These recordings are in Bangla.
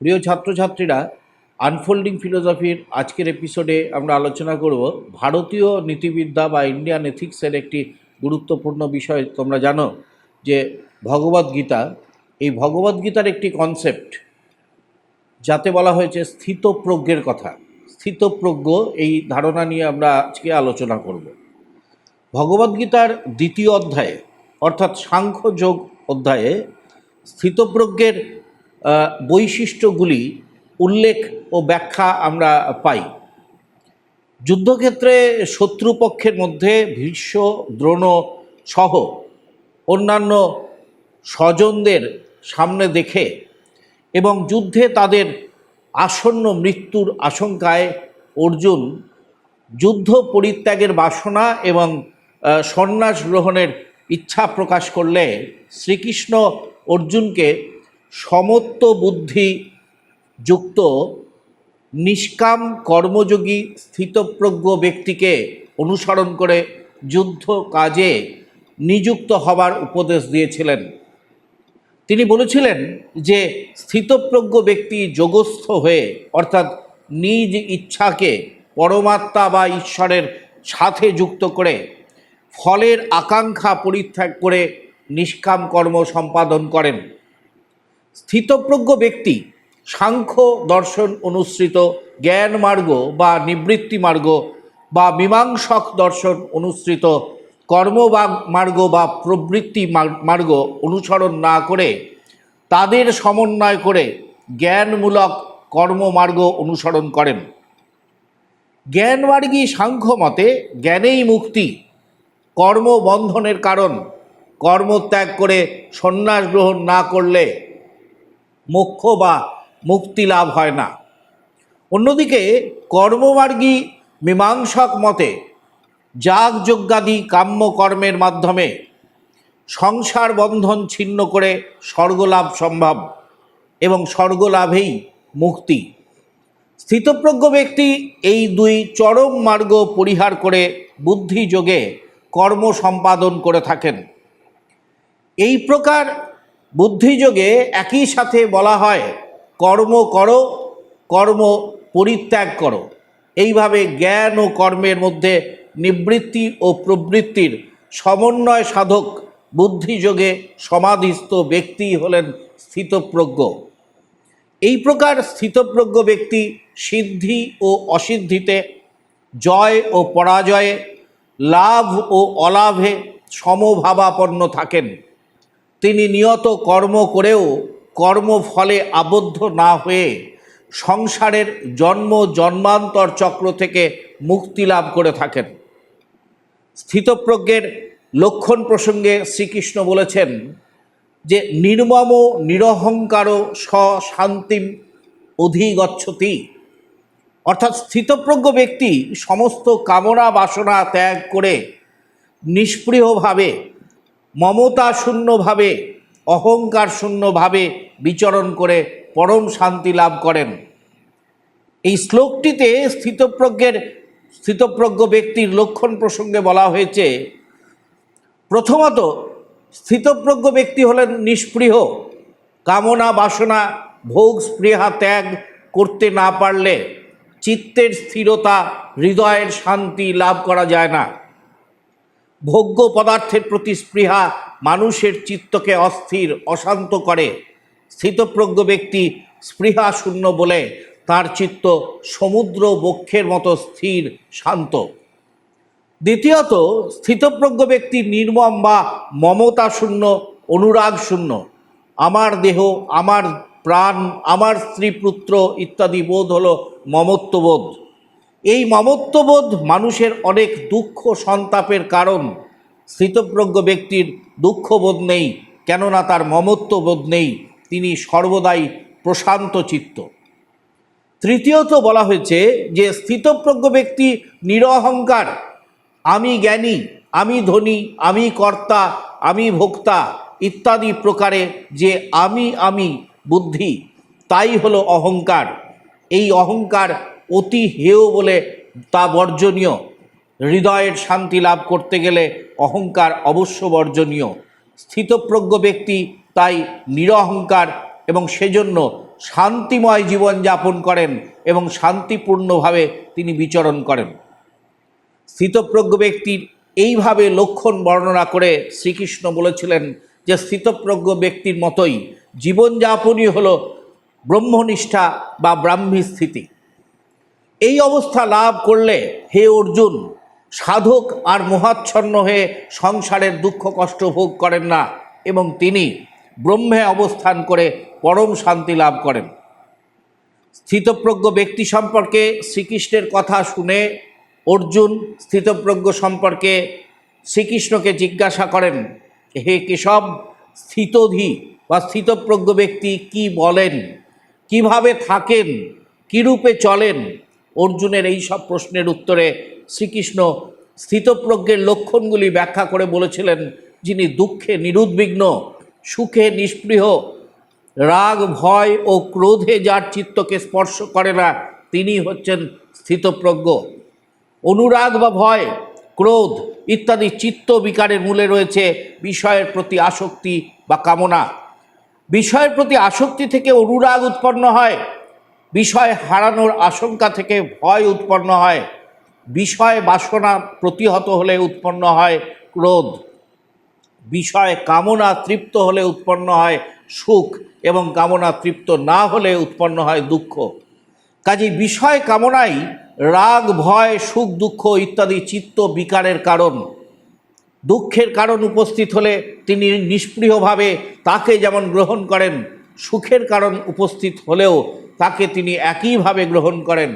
প্রিয় ছাত্রছাত্রীরা আনফোল্ডিং ফিলোসফির আজকের এপিসোডে আমরা আলোচনা করব ভারতীয় নীতিবিদ্যা বা ইন্ডিয়ান এথিক্সের একটি গুরুত্বপূর্ণ বিষয়। তোমরা জানো যে ভগবদ্গীতা এই ভগবদ্গীতার একটি কনসেপ্ট যাতে বলা হয়েছে স্থিতপ্রজ্ঞের কথা। স্থিতপ্রজ্ঞ, এই ধারণা নিয়ে আমরা আজকে আলোচনা করব। ভগবদ্গীতার দ্বিতীয় অধ্যায়ে অর্থাৎ সাংখ্যযোগ অধ্যায়ে স্থিতপ্রজ্ঞের বৈশিষ্ট্যগুলি উল্লেখ ও ব্যাখ্যা আমরা পাই। যুদ্ধক্ষেত্রে শত্রুপক্ষের মধ্যে ভীষ্ম, দ্রোণ সহ অন্যান্য স্বজনদের সামনে দেখে এবং যুদ্ধে তাদের আসন্ন মৃত্যুর আশঙ্কায় অর্জুন যুদ্ধ পরিত্যাগের বাসনা এবং সন্ন্যাস গ্রহণের ইচ্ছা প্রকাশ করলে শ্রীকৃষ্ণ অর্জুনকে সমত্ব বুদ্ধি যুক্ত নিষ্কাম কর্মযোগী স্থিতপ্রজ্ঞ ব্যক্তিকে অনুসরণ করে যুদ্ধ কাজে নিযুক্ত হবার উপদেশ দিয়েছিলেন। তিনি বলেছিলেন যে স্থিতপ্রজ্ঞ ব্যক্তি যোগস্থ হয়ে, অর্থাৎ নিজ ইচ্ছাকে পরমাত্মা বা ঈশ্বরের সাথে যুক্ত করে ফলের আকাঙ্ক্ষা পরিত্যাগ করে নিষ্কাম কর্ম সম্পাদন করেন। স্থিতপ্রজ্ঞ ব্যক্তি, সাংখ্য দর্শন অনুসৃত জ্ঞান মার্গ বা নিবৃত্তি মার্গ বা মীমাংসক দর্শন অনুসৃত কর্ম বা মার্গ বা প্রবৃত্তি মার্গ অনুসরণ না করে তাদের সমন্বয় করে জ্ঞানমূলক কর্মমার্গ অনুসরণ করেন। জ্ঞানমার্গী সাংখ্য মতে জ্ঞানেই মুক্তি কর্মবন্ধনের কারণ, কর্মত্যাগ করে সন্ন্যাস গ্রহণ না করলে মোক্ষ বা মুক্তি লাভ হয় না। অন্যদিকে কর্মমার্গী মীমাংসক মতে যাগ যজ্ঞাদি কাম্য কর্মের মাধ্যমে সংসার বন্ধন ছিন্ন করে স্বর্গলাভ সম্ভব এবং স্বর্গলাভেই মুক্তি। স্থিতপ্রজ্ঞ ব্যক্তি এই দুই চরম মার্গ পরিহার করে বুদ্ধিযোগে কর্ম সম্পাদন করে থাকেন। এই প্রকার বুদ্ধিযোগে একই সাথে বলা হয়, কর্ম করো, কর্ম পরিত্যাগ করো। এইভাবে জ্ঞান ও কর্মের মধ্যে নিবৃত্তি ও প্রবৃত্তির সমন্বয় সাধক বুদ্ধিযোগে সমাধিস্থ ব্যক্তি হলেন স্থিতপ্রজ্ঞ। এই প্রকার স্থিতপ্রজ্ঞ ব্যক্তি সিদ্ধি ও অসিদ্ধিতে, জয় ও পরাজয়ে লাভ ও অলাভে সমভাবাপন্ন থাকেন। তিনি নিয়ত কর্ম করেও কর্মফলে আবদ্ধ না হয়ে সংসারের জন্ম জন্মান্তর চক্র থেকে মুক্তি লাভ করে থাকেন। স্থিতপ্রজ্ঞের লক্ষণ প্রসঙ্গে শ্রীকৃষ্ণ বলেছেন যে, নির্মম নিরহংকার স শান্তিম অধিগচ্ছতি। অর্থাৎ স্থিতপ্রজ্ঞ ব্যক্তি সমস্ত কামনা বাসনা ত্যাগ করে নিষ্পৃহভাবে মমতা শূন্যভাবে অহংকার শূন্যভাবে বিচরণ করে পরম শান্তি লাভ করেন। এই শ্লোকটিতে স্থিতপ্রজ্ঞের, স্থিতপ্রজ্ঞ ব্যক্তির লক্ষণ প্রসঙ্গে বলা হয়েছে, প্রথমত স্থিতপ্রজ্ঞ ব্যক্তি হলেন নিষ্পৃহ কামনা বাসনা, ভোগ স্পৃহা ত্যাগ করতে না পারলে চিত্তের স্থিরতা, হৃদয়ের শান্তি লাভ করা যায় না। ভোগ্য পদার্থের প্রতি স্পৃহা মানুষের চিত্তকে অস্থির, অশান্ত করে। স্থিতপ্রজ্ঞ ব্যক্তি স্পৃহা শূন্য বলে তার চিত্ত সমুদ্র বক্ষের মতো স্থির, শান্ত। দ্বিতীয়ত, স্থিতপ্রজ্ঞ ব্যক্তি নির্মম বা মমতা শূন্য অনুরাগ শূন্য আমার দেহ, আমার প্রাণ, আমার স্ত্রী পুত্র ইত্যাদি বোধ হলো মমত্ববোধ। এই মমত্ববোধ মানুষের অনেক দুঃখ সন্তাপের কারণ। স্থিতপ্রজ্ঞ ব্যক্তির দুঃখবোধ নেই, কেননা তার মমত্ববোধ নেই। তিনি সর্বদাই প্রশান্ত চিত্ত। তৃতীয়ত বলা হয়েছে যে স্থিতপ্রজ্ঞ ব্যক্তি নিরহংকার। আমি জ্ঞানী, আমি ধনী, আমি কর্তা, আমি ভোক্তা ইত্যাদি প্রকারে যে আমি আমি বুদ্ধি, তাই হলো অহংকার। এই অহংকার অতি হেয় বলে তা বর্জনীয়। হৃদয়ের শান্তি লাভ করতে গেলে অহংকার অবশ্য বর্জনীয়। স্থিতপ্রজ্ঞ ব্যক্তি তাই নিরহংকার এবং সেজন্য শান্তিময় জীবন যাপন করেন এবং শান্তিপূর্ণভাবে তিনি বিচরণ করেন। স্থিতপ্রজ্ঞ ব্যক্তির এইভাবে লক্ষণ বর্ণনা করে শ্রীকৃষ্ণ বলেছিলেন যে, স্থিতপ্রজ্ঞ ব্যক্তির মতোই জীবনযাপনই হল ব্রহ্মনিষ্ঠা বা ব্রাহ্মী স্থিতি। এই অবস্থা লাভ করলে হে অর্জুন, সাধক আর মোহাচ্ছন্ন হয়ে সংসারের দুঃখ কষ্ট ভোগ করেন না এবং তিনি ব্রহ্মে অবস্থান করে পরম শান্তি লাভ করেন। স্থিতপ্রজ্ঞ ব্যক্তি সম্পর্কে শ্রীকৃষ্ণের কথা শুনে অর্জুন স্থিতপ্রজ্ঞ সম্পর্কে শ্রীকৃষ্ণকে জিজ্ঞাসা করেন, হে কেশব, স্থিতধি বা স্থিতপ্রজ্ঞ ব্যক্তি কি বলেন? কীভাবে থাকেন? কীরূপে চলেন? অর্জুনের এই সব প্রশ্নের উত্তরে শ্রীকৃষ্ণ স্থিতপ্রজ্ঞের লক্ষণগুলি ব্যাখ্যা করে বলেছিলেন, যিনি দুঃখে নিরুদ্বিগ্ন, সুখে নিষ্পৃহ, রাগ, ভয় ও ক্রোধে যার চিত্তকে স্পর্শ করে না, তিনি হচ্ছেন স্থিতপ্রজ্ঞ। অনুরাগ বা ভয়, ক্রোধ ইত্যাদি চিত্ত বিকারের মূলে রয়েছে বিষয়ের প্রতি আসক্তি বা কামনা। বিষয়ের প্রতি আসক্তি থেকে অনুরাগ উৎপন্ন হয়, বিষয় হারানোর আশঙ্কা থেকে ভয় উৎপন্ন হয়, বিষয় বাসনা প্রতিহত হলে উৎপন্ন হয় ক্রোধ, বিষয় কামনা তৃপ্ত হলে উৎপন্ন হয় সুখ এবং কামনা তৃপ্ত না হলে উৎপন্ন হয় দুঃখ। কাজে বিষয় কামনাই রাগ, ভয়, সুখ, দুঃখ ইত্যাদি চিত্ত বিকারের কারণ। দুঃখের কারণ উপস্থিত হলে তিনি নিষ্পৃহভাবে তাকে যেমন গ্রহণ করেন, সুখের কারণ উপস্থিত হলেও তাকে তিনি একইভাবে গ্রহণ করেন।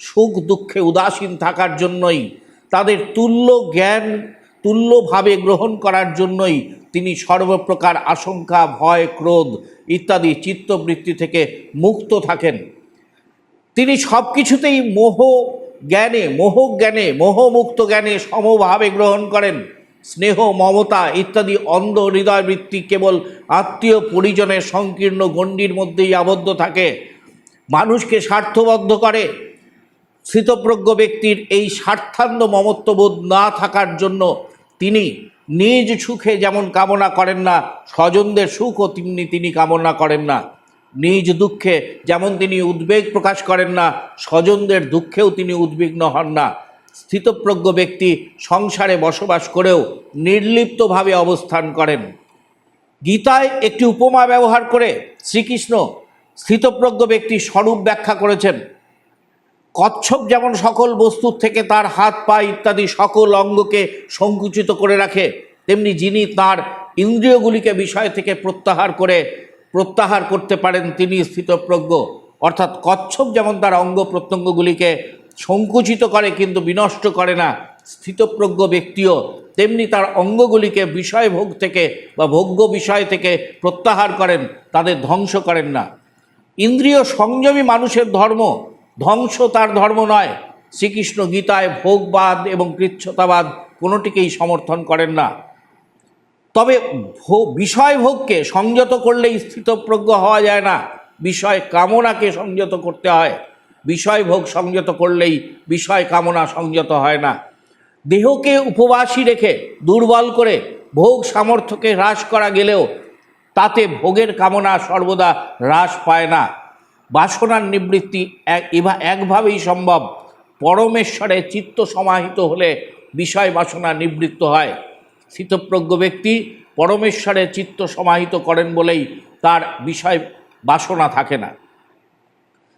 সুখ দুঃখে উদাসীন থাকার জন্যই, তাদের তুল্য জ্ঞান তুল্যভাবে গ্রহণ করার জন্যই তিনি সর্বপ্রকার আশঙ্কা, ভয়, ক্রোধ ইত্যাদি চিত্তবৃত্তি থেকে মুক্ত থাকেন। তিনি সব কিছুতেই মোহ জ্ঞানে মোহ জ্ঞানে, মোহমুক্ত জ্ঞানে সমভাবে গ্রহণ করেন। স্নেহ, মমতা ইত্যাদি অন্ধ হৃদয় বৃত্তি কেবল আত্মীয় পরিজনের সংকীর্ণ গণ্ডির মধ্যেই আবদ্ধ থাকে। মানুষকে স্বার্থবদ্ধ করে। স্থিতপ্রজ্ঞ ব্যক্তির এই স্বার্থান্ধ মমত্ববোধ না থাকার জন্য তিনি নিজ সুখে যেমন কামনা করেন না, স্বজনদের সুখও তিনি তিনি কামনা করেন না। নিজ দুঃখে যেমন তিনি উদ্বেগ প্রকাশ করেন না, স্বজনদের দুঃখেও তিনি উদ্বিগ্ন হন না। স্থিতপ্রজ্ঞ ব্যক্তি সংসারে বসবাস করেও নির্লিপ্তভাবে অবস্থান করেন। গীতায় একটি উপমা ব্যবহার করে শ্রীকৃষ্ণ স্থিতপ্রজ্ঞ ব্যক্তির স্বরূপ ব্যাখ্যা করেছেন, কচ্ছপ যেমন সকল বস্তুর থেকে তার হাত পা ইত্যাদি সকল অঙ্গকে সংকুচিত করে রাখে, তেমনি যিনি তার ইন্দ্রিয়গুলিকে বিষয় থেকে প্রত্যাহার করে, প্রত্যাহার করতে পারেন, তিনি স্থিতপ্রজ্ঞ। অর্থাৎ কচ্ছপ যেমন তার অঙ্গ প্রত্যঙ্গগুলিকে সংকুচিত করে কিন্তু বিনষ্ট করে না। স্থিতপ্রজ্ঞ ব্যক্তিও তেমনি তার অঙ্গগুলিকে বিষয় ভোগ থেকে বা ভোগ্য বিষয় থেকে প্রত্যাহার করেন, তাদের ধ্বংস করেন না। ইন্দ্রিয় সংযমী মানুষের ধর্ম, ধ্বংস তার ধর্ম নয়। শ্রীকৃষ্ণ গীতায় ভোগবাদ এবং কৃচ্ছতাবাদ কোনোটিকেই সমর্থন করেন না। তবে বিষয় ভোগকে সংযত করলেই স্থিতপ্রজ্ঞ হওয়া যায় না। বিষয় কামনাকে সংযত করতে হয়। বিষয় ভোগ সংযত করলেই বিষয় কামনা সংযত হয় না। দেহকে উপবাসী রেখে দুর্বল করে ভোগ সামর্থ্যকে হ্রাস করা গেলেও তাতে ভোগের কামনা সর্বদা হ্রাস পায় না। বাসনার নিবৃত্তি একভাবেই সম্ভব। পরমেশ্বরে চিত্ত সমাহিত হলে বিষয় বাসনা নিবৃত্ত হয়। স্থিতপ্রজ্ঞ ব্যক্তি পরমেশ্বরে চিত্ত সমাহিত করেন বলেই তার বিষয় বাসনা থাকে না।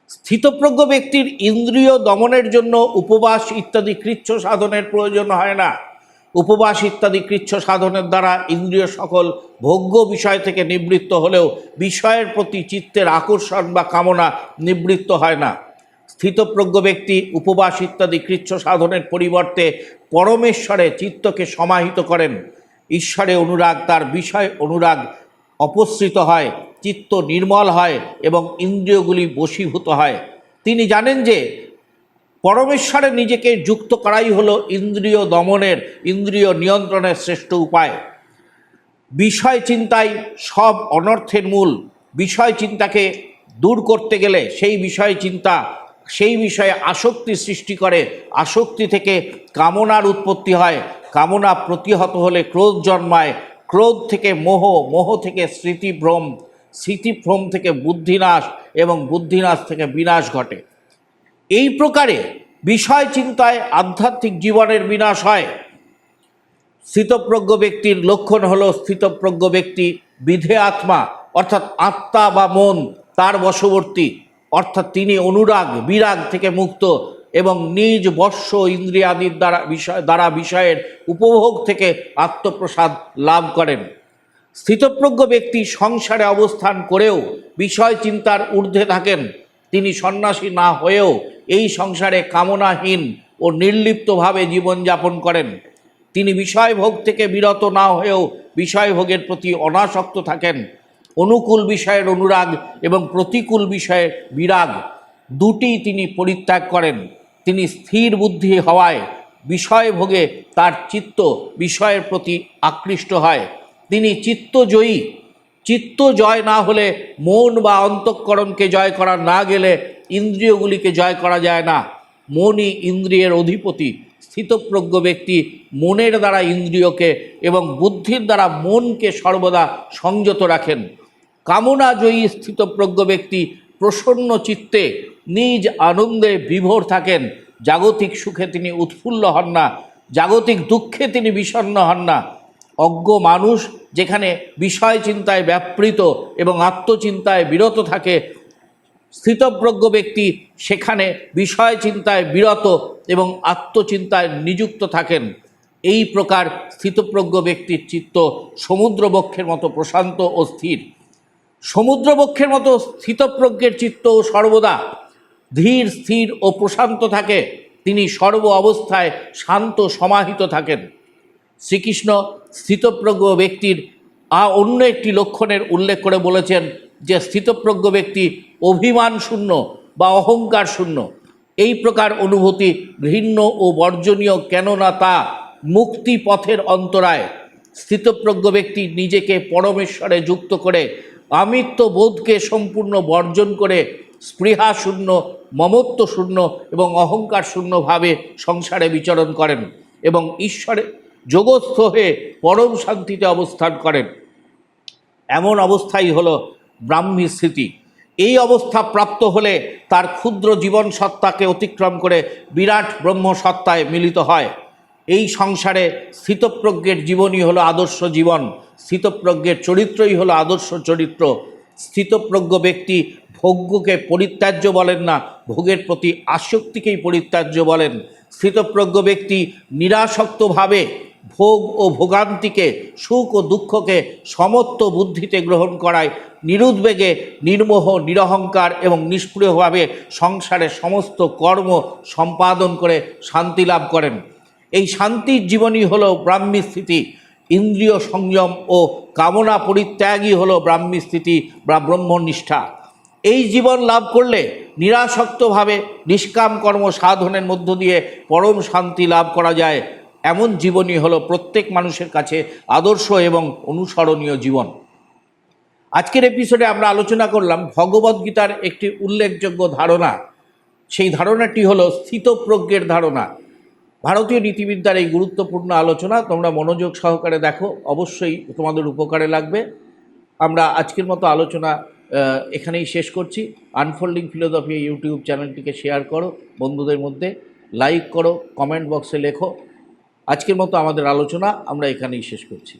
স্থিতপ্রজ্ঞ ব্যক্তির ইন্দ্রিয় দমনের জন্য উপবাস ইত্যাদি কৃচ্ছ সাধনের প্রয়োজন হয় না। উপবাস ইত্যাদি কৃচ্ছ সাধনের দ্বারা ইন্দ্রিয় সকল ভোগ্য বিষয় থেকে নিবৃত্ত হলেও বিষয়ের প্রতি চিত্তের আকর্ষণ বা কামনা নিবৃত্ত হয় না। স্থিতপ্রজ্ঞ ব্যক্তি উপবাস ইত্যাদি কৃচ্ছ সাধনের পরিবর্তে পরমেশ্বরে চিত্তকে সমাহিত করেন। ঈশ্বরে অনুরাগ, তার বিষয় অনুরাগ অপসৃত হয়। চিত্ত নির্মল হয় এবং ইন্দ্রিয়গুলি বশীভূত হয়। তিনি জানেন যে পরমেশ্বরে নিজেকে যুক্ত করাই হলো ইন্দ্রিয় দমনের, ইন্দ্রিয় নিয়ন্ত্রণের শ্রেষ্ঠ উপায়। বিষয় চিন্তাই সব অনর্থের মূল। বিষয় চিন্তাকে দূর করতে গেলে সেই বিষয় চিন্তা, সেই বিষয়ে আসক্তি সৃষ্টি করে। আসক্তি থেকে কামনার উৎপত্তি হয়। কামনা প্রতিহত হলে ক্রোধ জন্মায়। ক্রোধ থেকে মোহ মোহ থেকে স্মৃতিভ্রম স্মৃতিভ্রম থেকে বুদ্ধিনাশ এবং বুদ্ধিনাশ থেকে বিনাশ ঘটে। এই প্রকারে বিষয় চিন্তায় আধ্যাত্মিক জীবনের বিনাশ হয়। স্থিতপ্রজ্ঞ ব্যক্তির লক্ষণ হল স্থিতপ্রজ্ঞ ব্যক্তি বিধে আত্মা, অর্থাৎ আত্মা বা মন, তার বশবর্তী, অর্থাৎ তিনি অনুরাগ, বিরাগ থেকে মুক্ত এবং নিজ বর্ষ ইন্দ্রিয়াদির দ্বারা বিষয়, দ্বারা বিষয়ের উপভোগ থেকে আত্মপ্রসাদ লাভ করেন। স্থিতপ্রজ্ঞ ব্যক্তি সংসারে অবস্থান করেও বিষয় চিন্তার ঊর্ধ্বে থাকেন, তিনি সন্ন্যাসী না হয়েও এই সংসারে কামনাহীন ও নির্লিপ্তভাবে জীবনযাপন করেন। তিনি বিষয়ভোগ থেকে বিরত না হয়েও বিষয়ভোগের প্রতি অনাসক্ত থাকেন। অনুকূল বিষয়ের অনুরাগ এবং প্রতিকূল বিষয়ের বিরাগ দুটি তিনি পরিত্যাগ করেন। তিনি স্থির বুদ্ধি হওয়ায় বিষয়ভোগে তার চিত্ত বিষয়ের প্রতি আকৃষ্ট হয়। তিনি চিত্তজয়ী। চিত্ত জয় না হলে মন বা অন্তঃকরণকে জয় করা না গেলে ইন্দ্রিয়গুলিকে জয় করা যায় না। মনই ইন্দ্রিয়ের অধিপতি। স্থিতপ্রজ্ঞ ব্যক্তি মনের দ্বারা ইন্দ্রিয়কে এবং বুদ্ধির দ্বারা মনকে সর্বদা সংযত রাখেন। কামনা জয়ী স্থিতপ্রজ্ঞ ব্যক্তি প্রসন্ন চিত্তে নিজ আনন্দে বিভোর থাকেন। জাগতিক সুখে তিনি উৎফুল্ল হন না। জাগতিক দুঃখে তিনি বিষণ্ণ হন না। অজ্ঞ মানুষ যেখানে বিষয় চিন্তায় ব্যাপৃত এবং আত্মচিন্তায় বিরত থাকে স্থিতপ্রজ্ঞ ব্যক্তি সেখানে বিষয় চিন্তায় বিরত এবং আত্মচিন্তায় নিযুক্ত থাকেন। এই প্রকার স্থিতপ্রজ্ঞ ব্যক্তির চিত্ত সমুদ্রবক্ষের মতো প্রশান্ত ও স্থির। সমুদ্রবক্ষের মতো স্থিতপ্রজ্ঞের চিত্ত সর্বদা ধীর, স্থির ও প্রশান্ত থাকে। তিনি সর্ব অবস্থায় শান্ত, সমাহিত থাকেন। শ্রীকৃষ্ণ স্থিতপ্রজ্ঞ ব্যক্তির, আ, অন্য একটি লক্ষণের উল্লেখ করে বলেছেন যে স্থিতপ্রজ্ঞ ব্যক্তি অভিমান শূন্য বা অহংকার শূন্য। এই প্রকার অনুভূতি ঘৃণ্য ও বর্জনীয় কেননা তা মুক্তি পথের অন্তরায়। স্থিতপ্রজ্ঞ ব্যক্তি নিজেকে পরমেশ্বরে যুক্ত করে আমিত্ব বোধকে সম্পূর্ণ বর্জন করে স্পৃহা শূন্য, মমত্ব শূন্য এবং অহংকার শূন্যভাবে সংসারে বিচরণ করেন এবং ঈশ্বরে যোগস্থ হয়ে পরম শান্তিতে অবস্থান করেন। এমন অবস্থাই হলো ব্রাহ্মী স্থিতি এই অবস্থা প্রাপ্ত হলে তার ক্ষুদ্র জীবন সত্তাকে অতিক্রম করে বিরাট ব্রহ্ম সত্তায় মিলিত হয়। এই সংসারে স্থিতপ্রজ্ঞের জীবনই হলো আদর্শ জীবন। স্থিতপ্রজ্ঞের চরিত্রই হলো আদর্শ চরিত্র। স্থিতপ্রজ্ঞ ব্যক্তি ভোগ্যকে পরিত্যাজ্য বলেন না, ভোগের প্রতি আসক্তিকেই পরিত্যাজ্য বলেন। স্থিতপ্রজ্ঞ ব্যক্তি নিরাসক্তভাবে ভোগ ও ভোগান্তিকে, সুখ ও দুঃখকে সমত্ব বুদ্ধিতে গ্রহণ করায় নিরুদ্বেগে, নির্মোহ, নিরহংকার এবং নিষ্ক্রিয়ভাবে সংসারে সমস্ত কর্ম সম্পাদন করে শান্তি লাভ করেন। এই শান্তির জীবনই হল ব্রাহ্মী স্থিতি, ইন্দ্রিয় সংযম ও কামনা পরিত্যাগই হল ব্রাহ্মী স্থিতি বা ব্রহ্মনিষ্ঠা। এই জীবন লাভ করলে নিরাসক্তভাবে নিষ্কাম কর্ম সাধনের মধ্য দিয়ে পরম শান্তি লাভ করা যায়। এমন জীবনই হলো প্রত্যেক মানুষের কাছে আদর্শ এবং অনুসরণীয় জীবন। আজকের এপিসোডে আমরা আলোচনা করলাম ভগবদ্গীতার একটি উল্লেখযোগ্য ধারণা। সেই ধারণাটি হলো স্থিতপ্রজ্ঞের ধারণা। ভারতীয় নীতিবিদ্যার এই গুরুত্বপূর্ণ আলোচনা তোমরা মনোযোগ সহকারে দেখো, অবশ্যই তোমাদের উপকারে লাগবে। আমরা আজকের মতো আলোচনা এখানেই শেষ করছি। আনফোল্ডিং ফিলোসফি ইউটিউব চ্যানেলটিকে শেয়ার করো বন্ধুদের মধ্যে। লাইক করো কমেন্ট বক্সে লেখো। আজকের মতো আমাদের আলোচনা আমরা এখানেই শেষ করছি।